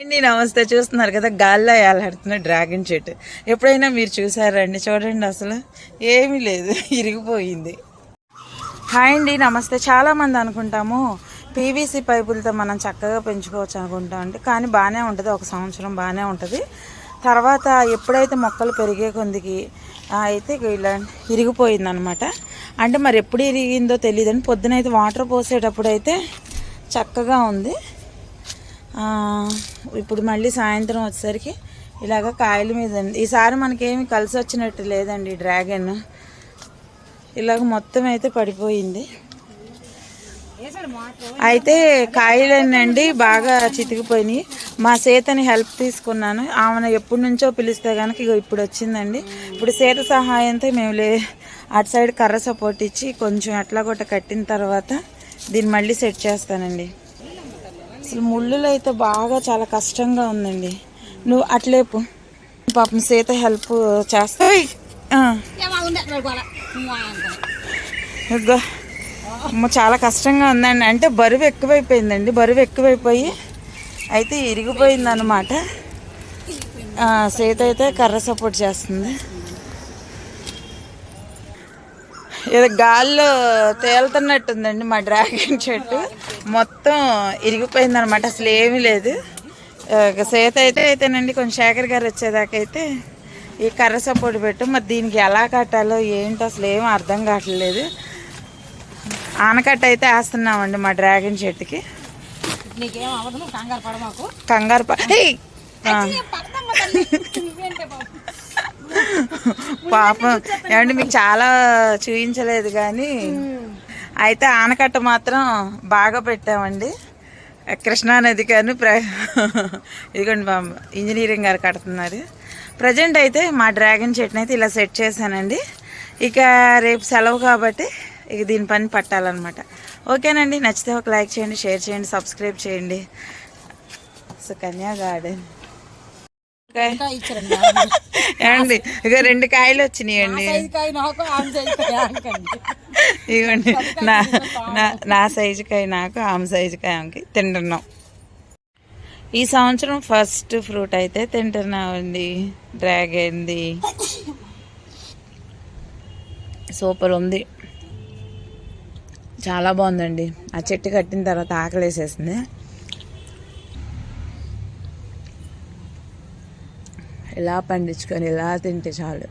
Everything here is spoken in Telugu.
అండి నమస్తే? చూస్తున్నారు కదా గాల్లో వేలాడుతున్న డ్రాగన్ చెట్టు. ఎప్పుడైనా మీరు చూసారండి? చూడండి అసలు. ఏమీ లేదు. ఇరిగిపోయింది. హాయ్ అండి నమస్తే. చాలామంది అనుకుంటాము పీవీసీ పైపులతో మనం చక్కగా పెంచుకోవచ్చు అనుకుంటాం అండి కానీ బాగానే ఉంటుంది. ఒక సంవత్సరం బాగానే ఉంటుంది. తర్వాత ఎప్పుడైతే మొక్కలు పెరిగే కొందికి అయితే ఇలా ఇరిగిపోయింది అనమాట అంటే మరి ఎప్పుడు ఇరిగిందో తెలియదండి పొద్దునైతే వాటర్ పోసేటప్పుడు అయితే చక్కగా ఉంది. ఇప్పుడు మళ్ళీ సాయంత్రం వచ్చేసరికి ఇలాగ కాయల మీద ఈసారి మనకేమి కలిసి వచ్చినట్టు లేదండి డ్రాగన్. ఇలాగ మొత్తం అయితే పడిపోయింది. అయితే కాయలనండి బాగా చితికిపోయినాయి. మా సీతని హెల్ప్ తీసుకున్నాను. ఆమెను ఎప్పటి నుంచో పిలిస్తే కనుక ఇగో ఇప్పుడు వచ్చిందండి. ఇప్పుడు సీత సహాయంతో మేము లే అటు సైడ్ కర్ర సపోర్ట్ ఇచ్చి కొంచెం ఎట్లా కొట్ట కట్టిన తర్వాత దీన్ని మళ్ళీ సెట్ చేస్తానండి. అసలు ముళ్ళులు అయితే బాగా చాలా కష్టంగా ఉందండి. నువ్వు అట్లేపు పాపం సీత హెల్ప్ చేస్తా. ఇదిగో. అమ్మ చాలా కష్టంగా ఉందండి. అంటే బరువు ఎక్కువైపోయిందండి. బరువు ఎక్కువైపోయి అయితే ఇరిగిపోయింది అనమాట సీత అయితే కర్ర సపోర్ట్ చేస్తుంది. ఏదో గాల్లో తేలుతున్నట్టుందండి మా డ్రాగన్ చెట్టు. మొత్తం ఇరిగిపోయింది అనమాట అసలు ఏమీ లేదు. సీత అయితే అయితేనండి కొంచెం శేఖర్ గారు వచ్చేదాకైతే ఈ కర్ర సపోర్ట్ పెట్టు. మరి దీనికి ఎలా కట్టాలో ఏంటో అసలు ఏం అర్థం కావట్లేదు. ఆనకట్ట అయితే వేస్తున్నామండి మా డ్రాగన్ చెట్టుకి. కంగారు కంగారు ప- ఏయ్! ఆ. పాపం. ఏమంటే మీకు చాలా చూపించలేదు కానీ అయితే ఆనకట్ట మాత్రం బాగా పెట్టామండి. కృష్ణా నది కానీ ప్ర ఇదిగోండి బాబు ఇంజనీరింగ్ గారు కడుతున్నారు. ప్రజెంట్ అయితే మా డ్రాగన్ చెట్ని అయితే ఇలా సెట్ చేశానండి. ఇక రేపు సెలవు కాబట్టి ఇక దీని పని పట్టాలన్నమాట. ఓకేనండి నచ్చితే ఒక లైక్ చేయండి షేర్ చేయండి సబ్స్క్రైబ్ చేయండి. సుకన్య గార్డెన్. ఏమండి ఇక రెండు కాయలు వచ్చినాయండి సైజు కాయ నాకు ఆమె సైజు కాయ ఆమెకండి. ఇవ్వండి నా నా నా సైజుకాయ నాకు ఆమె సైజుకాయ ఆమెకి తింటున్నాం. ఈ సంవత్సరం ఫస్ట్ ఫ్రూట్ అయితే తింటున్నామండి. డ్రాగన్ది. సూపర్ ఉంది. చాలా బాగుందండి. ఆ చెట్టు కట్టిన తర్వాత ఆకలేసేసింది. ఇలా పండించుకొని ఇలా తింటే చాలు.